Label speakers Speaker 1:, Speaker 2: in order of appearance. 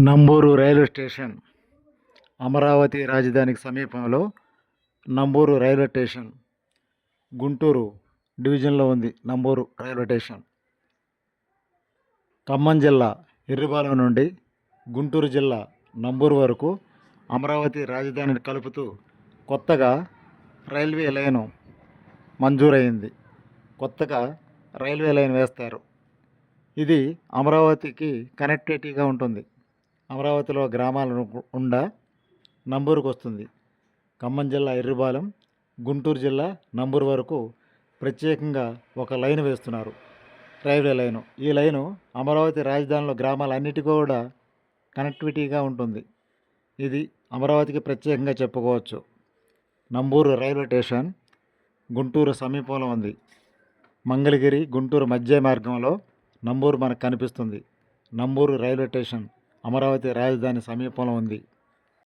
Speaker 1: Namburu railway station Amaravati రాజధానికి సమీపంలో Namburu railway station Guntur డివిజన్లో ఉంది నంబూరు రైల్వే స్టేషన్. ఖమ్మం జిల్లా ఎర్రిపాలెం నుండి గుంటూరు జిల్లా నంబూరు వరకు అమరావతి రాజధానిని కలుపుతూ కొత్తగా రైల్వే లైను మంజూరైంది. కొత్తగా రైల్వే లైన్ వేస్తారు. ఇది అమరావతికి కనెక్టివిటీగా ఉంటుంది. అమరావతిలో గ్రామాలను ఉండా నంబూరుకు వస్తుంది ఖమ్మం జిల్లా ఎర్రుబాలెం గుంటూరు జిల్లా నంబూరు వరకు ప్రత్యేకంగా ఒక లైన్ వేస్తున్నారు. Railway line. ఈ లైను అమరావతి రాజధానిలో గ్రామాలన్నిటికీ కూడా కనెక్టివిటీగా ఉంటుంది. ఇది అమరావతికి ప్రత్యేకంగా చెప్పుకోవచ్చు. నంబూరు రైల్వే స్టేషన్ గుంటూరు సమీపంలో ఉంది. మంగళగిరి గుంటూరు మధ్య మార్గంలో నంబూరు మనకు కనిపిస్తుంది. Namburu railway station. అమరావతి రాజధాని సమీపంలో ఉంది.